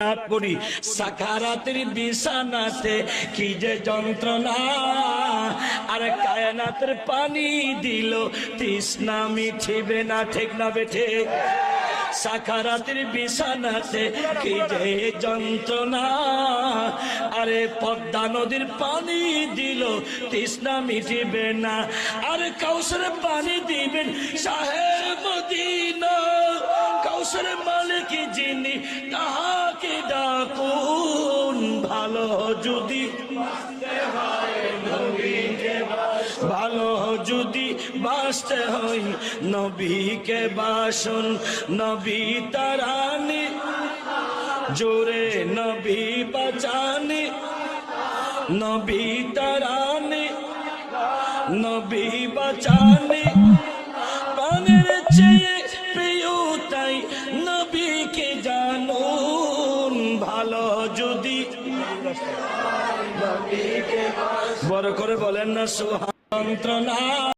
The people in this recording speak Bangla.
পড়ি সাকারাতের বিছানাতে কি যে যন্ত্রণা? আর কায়নাতের পানি দিল, তৃষ্ণা মিঠিবে না, ঠিক না বেঠে? সাকারাতের বিছানাতে কি যে যন্ত্রণা? আরে পদ্মা নদীর পানি দিল, তৃষ্ণা মিটিবে না। আরে কাউসের পানি দিবেন সাহেব মদিনা। কাউসের মালিক যিনি ডাকুন ভালো যদি ভালো যদি বাঁচতে হই নবীকে বাসন। নবী তারানি, জোরে নবী বাঁচানি। নবী তারানি, নবী বাঁচানি। প্রাণের চেয়ে ভালো যদি বড় করে বলেন না সুহান্ত্রনা